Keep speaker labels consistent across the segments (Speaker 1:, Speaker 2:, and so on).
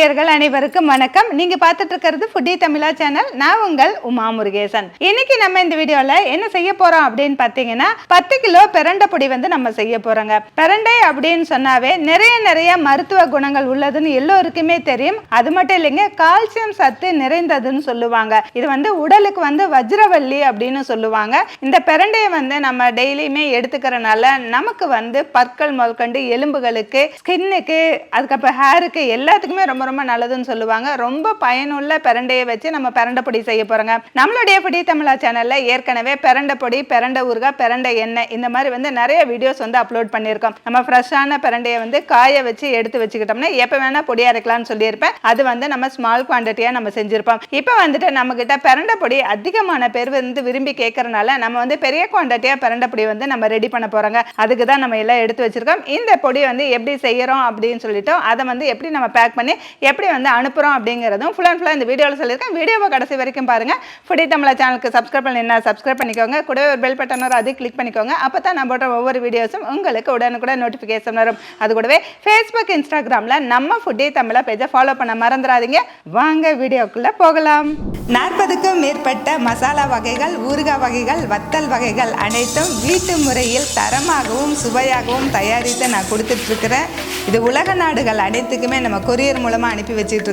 Speaker 1: நேயர்கள் அனைவருக்கும் வணக்கம். நீங்க பார்த்துட்டு இருக்கிறது ஃபுட்டி தமிழா சேனல் நான் உங்கள் உமா முருகேசன். இன்னைக்கு நம்ம இந்த வீடியோல என்ன செய்ய போறோம் அப்படின்னு பார்த்தீங்கன்னா பத்து கிலோ பிரண்டை பொடி வந்து நம்ம செய்ய போறோங்க. பெரண்டை அப்படின்னு சொன்னாவே நிறைய நிறைய மருத்துவ குணங்கள் உள்ளதுன்னு எல்லோருக்குமே தெரியும். அது மட்டும் இல்லைங்க கால்சியம் சத்து நிறைந்ததுன்னு சொல்லுவாங்க. இது வந்து உடலுக்கு வந்து வஜ்ரவள்ளி அப்படின்னு சொல்லுவாங்க. இந்த பிரண்டையை வந்து நம்ம டெய்லியுமே எடுத்துக்கிறனால நமக்கு வந்து பற்கள் முதற்கொண்டு எலும்புகளுக்கு ஸ்கின்னுக்கு அதுக்கப்புறம் ஹேருக்கு எல்லாத்துக்குமே ரொம்ப ரொம்ப நல்லதுன்னு சொல்லுவாங்க. ரொம்ப பயனுள்ள பிரண்டையை வச்சு நம்ம பிரண்டை பொடி செய்ய போறோங்க. நம்மளுடைய பிடி தமிழா சேனல்ல ஏற்கனவே பிரண்டை பொடி பிரண்டை ஊறுகாய் பிரண்டை எண்ணெய் இந்த மாதிரி வந்து நிறைய வீடியோஸ் வந்து அப்லோட் பண்ணியிருக்கோம். நம்ம ஃப்ரெஷ்ஷான பிரண்டையை வந்து காய வச்சு எடுத்து வச்சுக்கிட்டோம்னா எப்போ வேணா பொடியாக இருக்கலாம்னு சொல்லியிருப்பேன். அது வந்து நம்ம ஸ்மால் குவான்டிட்டியாக நம்ம செஞ்சிருப்போம். இப்போ வந்துட்டு நம்ம கிட்ட பிரண்டை பொடி அதிகமான பேர் வந்து விரும்பி கேட்கறனால நம்ம வந்து பெரிய குவான்டிட்டியாக பிரண்டை பொடி வந்து நம்ம ரெடி பண்ண போறோங்க. அதுக்கு தான் நம்ம எல்லாம் எடுத்து வச்சிருக்கோம். இந்த பொடி வந்து எப்படி செய்யறோம் அப்படின்னு சொல்லிட்டோம் அதை வந்து எப்படி நம்ம பேக் பண்ணி எப்படி வந்து அனுப்புகிறோம் அப்படிங்கிறதும் ஃபுல் அண்ட் ஃபுல்லாக இந்த வீடியோவில் சொல்லியிருக்கேன். வீடியோவை கடைசி வரைக்கும் பாருங்கள் ஃபுடி தமிழா சேனலுக்கு சப்ஸ்கிரைப் பண்ணினா சப்ஸ்கிரைப் பண்ணிக்கோங்க. கூடவே ஒரு பெல் பட்டன் வரும் அதையும் கிளிக் பண்ணிக்கோங்க. அப்போ தான் நான் போடுற ஒவ்வொரு வீடியோஸும் உங்களுக்கு உடனுக்குடன் நோட்டிஃபிகேஷன் வரும். அது கூடவே ஃபேஸ்புக் இன்ஸ்டாகிராமில் நம்ம ஃபுட்டி தமிழை பேஜை ஃபாலோ பண்ண மறந்துடாதீங்க. வாங்க வீடியோக்குள்ளே போகலாம். நாற்பதுக்கும் மேற்பட்ட மசாலா வகைகள் ஊறுகாய் வகைகள் வத்தல் வகைகள் அனைத்தும் வீட்டு முறையில் தரமாகவும் சுவையாகவும் தயாரித்து நான் கொடுத்துட்ருக்குறேன். இது உலக நாடுகள் அனைத்துக்குமே நம்ம கொரியர் மூலமாக அனுப்பி வச்சுட்டு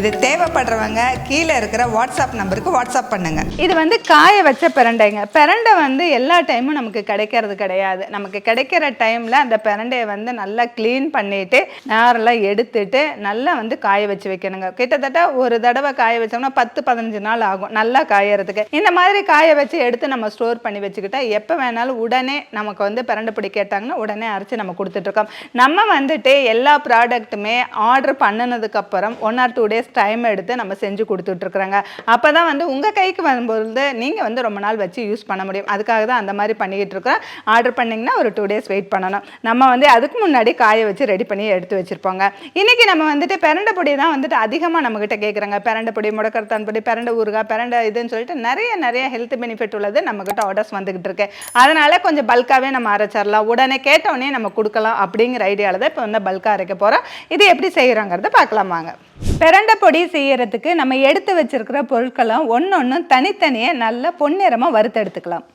Speaker 1: இது தேவைப்படுறவங்க கீழே இருக்கிற வாட்ஸ்அப் நம்பருக்கு வாட்ஸ்அப் பண்ணுங்க. இது வந்து காய வச்ச பிரண்டைங்க. பிரண்டை வந்து எல்லா டைமும் நமக்கு கிடைக்கிறது கிடையாது. நமக்கு கிடைக்கிற டைமில் அந்த பிரண்டையை வந்து நல்லா க்ளீன் பண்ணிட்டு நேரெல்லாம் எடுத்துட்டு நல்லா வந்து காய வச்சு வைக்கணுங்க. கிட்டத்தட்ட ஒரு தடவை காய வச்சோம்னா பத்து பதினஞ்சு நாள் ஆகும் நல்லா காயறதுக்கு. இந்த மாதிரி காய வச்சு எடுத்து நம்ம ஸ்டோர் பண்ணி வச்சுக்கிட்டா எப்போ வேணாலும் உடனே நமக்கு வந்து பிரண்டை பிடி கேட்டாங்கன்னா உடனே அரைச்சி நம்ம கொடுத்துட்ருக்கோம். நம்ம வந்துட்டு எல்லா ப்ராடக்ட்டுமே ஆர்டர் பண்ணினதுக்கு அப்புறம் one or two days time எடுத்து நம்ம செஞ்சு கொடுத்துட்ருக்குறோங்க. அப்போ தான் வந்து உங்கள் கைக்கு வரும்பொழுது நீங்கள் வந்து ரொம்ப நாள் வச்சு யூஸ் பண்ண முடியும். அதுக்காக தான் அந்த மாதிரி பண்ணிக்கிட்டு இருக்கிறோம் ஆர்டர் பண்ணிங்கன்னா ஒரு டூ டேஸ் வெயிட் பண்ணணும். நம்ம வந்து அதுக்கு முன்னாடி காய வச்சு ரெடி பண்ணி எடுத்து வச்சுருப்போங்க. இன்றைக்கி நம்ம வந்துட்டு பெரண்டை பொடி தான் வந்துட்டு அதிகமாக நம்மக்கிட்ட கேட்குறாங்க பெரண்டை பொடி முடக்கரத்தான் பொடி பிரண்டை ஊறுகாய் பெரண்டை இதுன்னு சொல்லிட்டு நிறைய நிறைய ஹெல்த் பெனிஃபிட் உள்ளது நம்மக்கிட்ட ஆர்டர்ஸ் வந்துக்கிட்டு இருக்கு. அதனால் கொஞ்சம் பல்காகவே நம்ம அரைச்சிடலாம். உடனே கேட்டோடனே நம்ம கொடுக்கலாம் அப்படிங்கிற ஐடியாவில் தான் இப்போ வந்து பல்காக அரைக்க போகிறோம் இது எப்படி செய்கிறோங்கிறத பார்க்கலாம். வாங்க பிரண்டை பொடி செய்யறதுக்கு நம்ம எடுத்து வச்சிருக்கிற பொருட்களும் ஒன்று ஒன்று தனித்தனியே நல்ல பொன்னிறமாக வறுத்தெடுத்துக்கலாம்.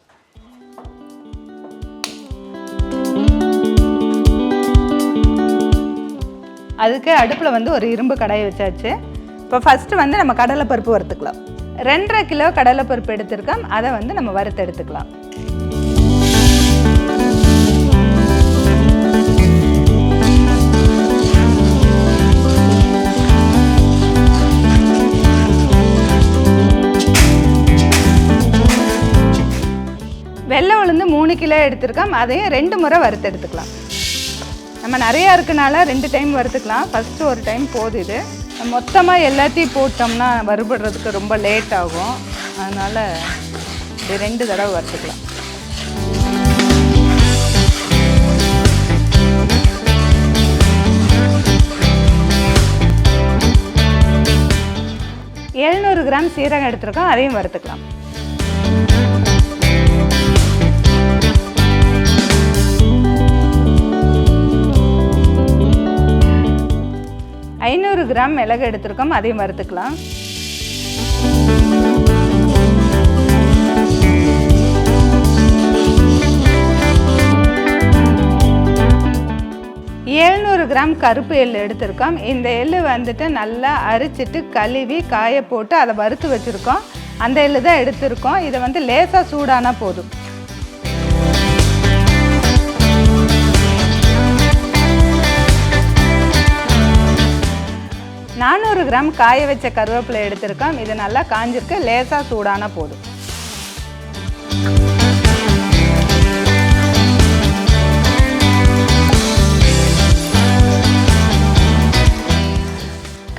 Speaker 1: அதுக்கு அடுப்பில் வந்து ஒரு இரும்பு கடாயை வச்சாச்சு. இப்போ ஃபஸ்ட்டு வந்து நம்ம கடலைப்பருப்பு வறுத்துக்கலாம். ரெண்டரை கிலோ கடலைப்பருப்பு எடுத்திருக்கோம். அதை வந்து நம்ம வறுத்து எடுத்துக்கலாம் கிலோ எடுத்திருக்கோம். அதையும் ரெண்டு முறை வறுத்து எடுத்துக்கலாம். நம்ம நிறையா இருக்கனால ரெண்டு டைம் வறுத்துக்கலாம். ஃபஸ்ட்டு ஒரு டைம் போதும் இது. மொத்தமாக எல்லாத்தையும் போட்டோம்னா வறுபடுறதுக்கு ரொம்ப லேட் ஆகும். அதனால் இது ரெண்டு தடவை வறுத்துக்கலாம். எழுநூறு கிராம் சீரகம் எடுத்துருக்கோம். அதையும் வறுத்துக்கலாம். கிராம் மிளகு எடுத்திருக்கோம் அதையும் வறுத்துக்கலாம். ஏழ்நூறு கிராம் கருப்பு எள் எடுத்திருக்கோம். இந்த எள்ளு வந்துட்டு நல்லா அரிச்சிட்டு கழுவி காய போட்டு அதை வறுத்து வச்சுருக்கோம். அந்த எள்ளு தான் எடுத்திருக்கோம். இதை வந்து லேசாக சூடானா போதும். நானூறு கிராம் காய வச்ச கருவேப்பிலை எடுத்திருக்கோம். இது நல்லா காஞ்சிருக்கு. லேசாக சூடான போதும்.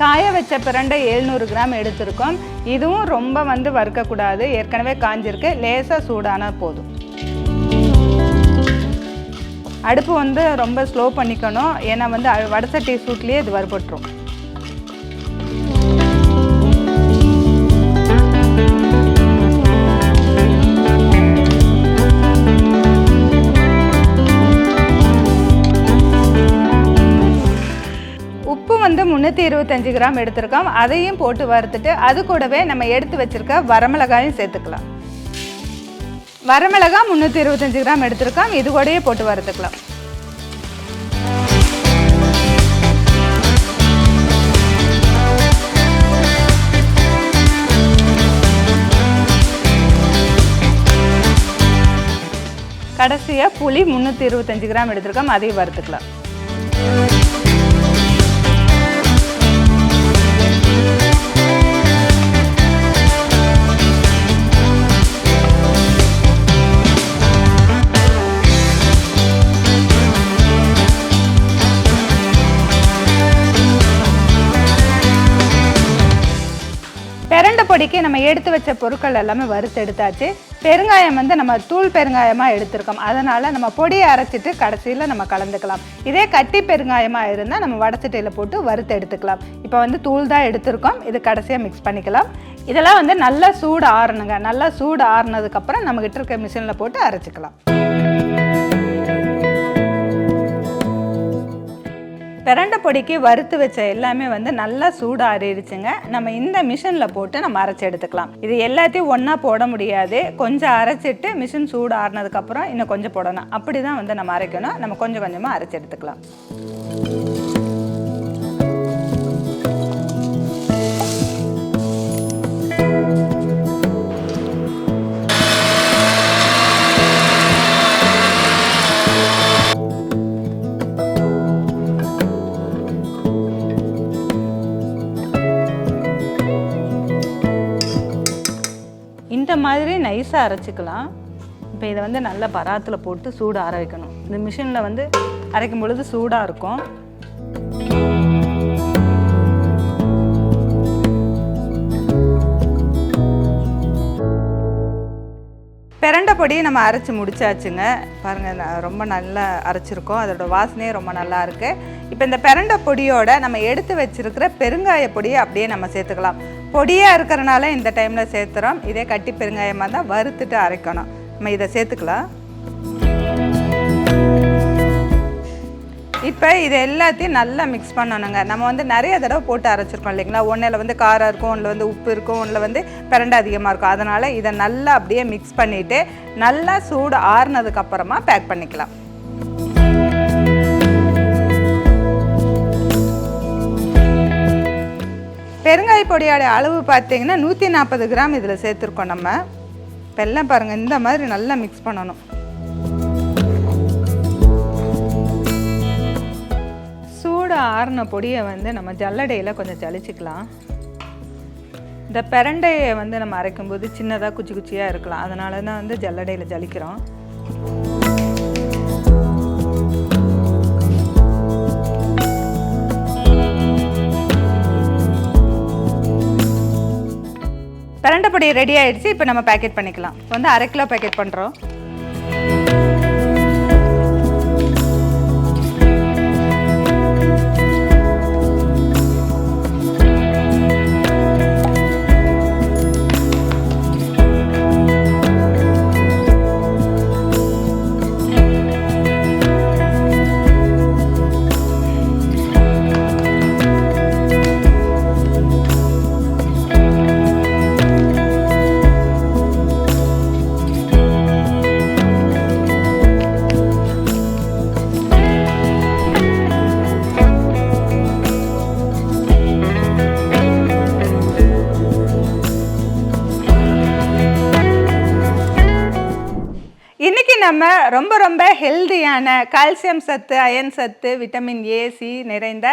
Speaker 1: காய வச்ச பிரண்டை எழுநூறு கிராம் எடுத்திருக்கோம். இதுவும் ரொம்ப வந்து வறுக்கக்கூடாது. ஏற்கனவே காஞ்சிருக்கு. லேசாக சூடான போதும். அடுப்பு வந்து ரொம்ப ஸ்லோ பண்ணிக்கணும். ஏன்னா வந்து வடசட்டி சூட்லேயே இது வறுபட்டுரும். வந்து முந்நூற்றி இருபத்தஞ்சி கிராம் எடுத்திருக்கோம். அதையும் போட்டு வறுத்துட்டு அது கூடவே நம்ம எடுத்து வச்சிருக்க வரமிளகாயும் சேர்த்துக்கலாம். வரமிளகாய் முந்நூற்றி இருபத்தஞ்சி கிராம் எடுத்திருக்கோம். இது கூடயே போட்டு வறுத்துக்கலாம். கடைசியாக புளி முந்நூற்றி இருபத்தஞ்சி கிராம் எடுத்திருக்கோம். அதையும் வறுத்துக்கலாம். பெரண்டை நம்ம எடுத்து வச்ச பொருட்கள் எல்லாமே வறுத்து எடுத்தாச்சு. பெருங்காயம் வந்து நம்ம தூள் பெருங்காயமாக எடுத்திருக்கோம். அதனால் நம்ம பொடியை அரைச்சிட்டு கடைசியில் நம்ம கலந்துக்கலாம். இதே கட்டி பெருங்காயமாக இருந்தால் நம்ம வடச்சட்டையில் போட்டு வறுத்து எடுத்துக்கலாம். இப்போ வந்து தூள் தான் எடுத்திருக்கோம். இது கடைசியாக மிக்ஸ் பண்ணிக்கலாம். இதெல்லாம் வந்து நல்லா சூடு ஆறணுங்க. நல்லா சூடு ஆறுனதுக்கப்புறம் நம்மக்கிட்ட இருக்க மிஷினில் போட்டு அரைச்சிக்கலாம். பிரண்டை பொடிக்கு வறுத்து வச்ச எல்லாமே வந்து நல்லா சூடாறிடுச்சுங்க நம்ம இந்த மிஷினில் போட்டு நம்ம அரைச்சி எடுத்துக்கலாம். இது எல்லாத்தையும் ஒன்றா போட முடியாது. கொஞ்சம் அரைச்சிட்டு மிஷின் சூடு ஆறுனதுக்கப்புறம் இன்னும் கொஞ்சம் போடணும். அப்படி தான் வந்து நம்ம அரைக்கணும். நம்ம கொஞ்சம் கொஞ்சமாக அரைச்சி எடுத்துக்கலாம். அரைச்சிக்கலாம். இப்போ இதை வந்து நல்ல பராத்தில் போட்டு சூடு ஆற வைக்கணும். இந்த மிஷினில் வந்து அரைக்கும் பொழுது சூடாக இருக்கும். பிரண்டை பொடியை நம்ம அரைச்சி முடிச்சாச்சுங்க. பாருங்கள் ரொம்ப நல்லா அரைச்சிருக்கோம். அதோட வாசனையே ரொம்ப நல்லா இருக்குது இப்போ இந்த பெரண்டை பொடியோட நம்ம எடுத்து வச்சிருக்கிற பெருங்காய பொடியை அப்படியே நம்ம சேர்த்துக்கலாம். பொடியாக இருக்கிறனால இந்த டைமில் சேர்த்துறோம். இதே கட்டி பெருங்காயமாக தான் வறுத்துட்டு அரைக்கணும். நம்ம இதை சேர்த்துக்கலாம். இப்போ இது எல்லாத்தையும் நல்லா மிக்ஸ் பண்ணணுங்க. நம்ம வந்து நிறைய தடவை போட்டு அரைச்சிருக்கோம் இல்லைங்களா? ஒன்றில் வந்து காரம் இருக்கும் ஒன்றில் வந்து உப்பு இருக்கும் ஒன்றில் வந்து பிரண்டை அதிகமாக இருக்கும். அதனால் இதை நல்லா அப்படியே மிக்ஸ் பண்ணிவிட்டு நல்லா சூடு ஆறுனதுக்கப்புறமா பேக் பண்ணிக்கலாம். பெருங்காய பொடியோட அளவு பார்த்தீங்கன்னா நூற்றி நாற்பது கிராம் இதில் சேர்த்துருக்கோம் நம்ம. வெல்லம் பாருங்கள் இந்த மாதிரி நல்லா மிக்ஸ் பண்ணணும். சூடு ஆறின பொடியை வந்து நம்ம ஜல்லடையில் கொஞ்சம் ஜலிச்சிக்கலாம். இந்த பிரண்டையை வந்து நம்ம அரைக்கும்போது சின்னதாக குச்சி குச்சியாக இருக்கலாம். அதனால தான் வந்து ஜல்லடையில் ஜலிக்கிறோம். பிரண்டை ரெடி ஆயிடுச்சு இப்போ நம்ம பேக்கெட் பண்ணிக்கலாம். இப்போ வந்து அரை கிலோ பேக்கெட் பண்ணுறோம் நம்ம ரொம்ப ரொம்ப ஹெல்தியான கால்சியம் சத்து அயன் சத்து விட்டமின் ஏ சி நிறைந்த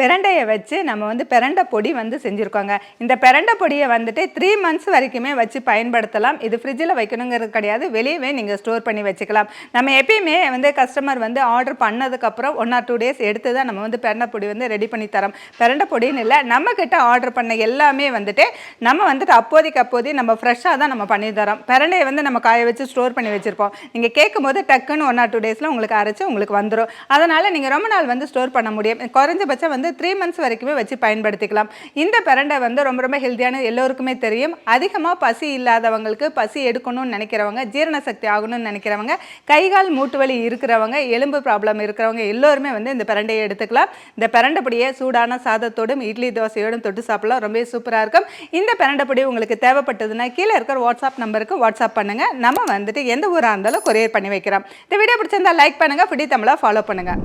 Speaker 1: பிரண்டையை வச்சு நம்ம வந்து பிரண்டை பொடி வந்து செஞ்சுருக்கோங்க. இந்த பிரண்டை பொடியை வந்துட்டு த்ரீ மந்த்ஸ் வரைக்குமே வச்சு பயன்படுத்தலாம். இது ஃப்ரிட்ஜில் வைக்கணுங்கிறது கிடையாது. வெளியவே நீங்கள் ஸ்டோர் பண்ணி வச்சுக்கலாம். நம்ம எப்பயுமே வந்து கஸ்டமர் வந்து ஆர்டர் பண்ணதுக்கப்புறம் ஒன் ஆர் டூ டேஸ் எடுத்து தான் நம்ம வந்து பிரண்டை பொடி வந்து ரெடி பண்ணி தரோம். பிரண்டை பொடின்னு இல்லை நம்மக்கிட்ட ஆர்டர் பண்ண எல்லாமே வந்துட்டு நம்ம வந்துட்டு அப்போதைக்கு அப்போதைக்கு நம்ம ஃப்ரெஷ்ஷாக தான் நம்ம பண்ணி தரோம். பிரண்டையை வந்து நம்ம காய வச்சு ஸ்டோர் பண்ணி வச்சுருப்போம். நீங்கள் கேட்கும் போது டக்குன்னு ஒன் ஆர் டூ டேஸில் உங்களுக்கு அரைச்சி உங்களுக்கு வந்துடும் அதனால் நீங்கள் ரொம்ப நாள் வந்து ஸ்டோர் பண்ண முடியும். குறைஞ்சபட்சம் வந்து வந்து த்ரீ மந்த்ஸ் வரைக்குமே வச்சு பயன்படுத்திக்கலாம். இந்த பிரண்டை வந்து ரொம்ப ரொம்ப ஹெல்த்தியான எல்லோருக்குமே தெரியும். அதிகமாக பசி இல்லாதவங்களுக்கு பசி எடுக்கணும்னு நினைக்கிறவங்க ஜீரண சக்தி ஆகணும்னு நினைக்கிறவங்க கைகால் மூட்டு வலி இருக்கிறவங்க எலும்பு ப்ராப்ளம் இருக்கிறவங்க எல்லோருமே வந்து இந்த பிரண்டையை எடுத்துக்கலாம். இந்த பிரண்டைப்படியை சூடான சாதத்தோடும் இட்லி தோசையோடும் தொட்டு சாப்பிடலாம். ரொம்பவே சூப்பராக இருக்கும். இந்த பிரண்டைப்படி உங்களுக்கு தேவைப்பட்டதுன்னா கீழே இருக்கிற வாட்ஸ்அப் நம்பருக்கு வாட்ஸ்அப் பண்ணுங்கள் நம்ம வந்துட்டு எந்த ஊராக இருந்தாலும் கொரியர் பண்ணி வைக்கிறோம். இந்த வீடியோ பிடிச்சிருந்தா லைக் பண்ணுங்கள் ஃபுடி தமிழாக ஃபாலோ பண்ணுங்கள்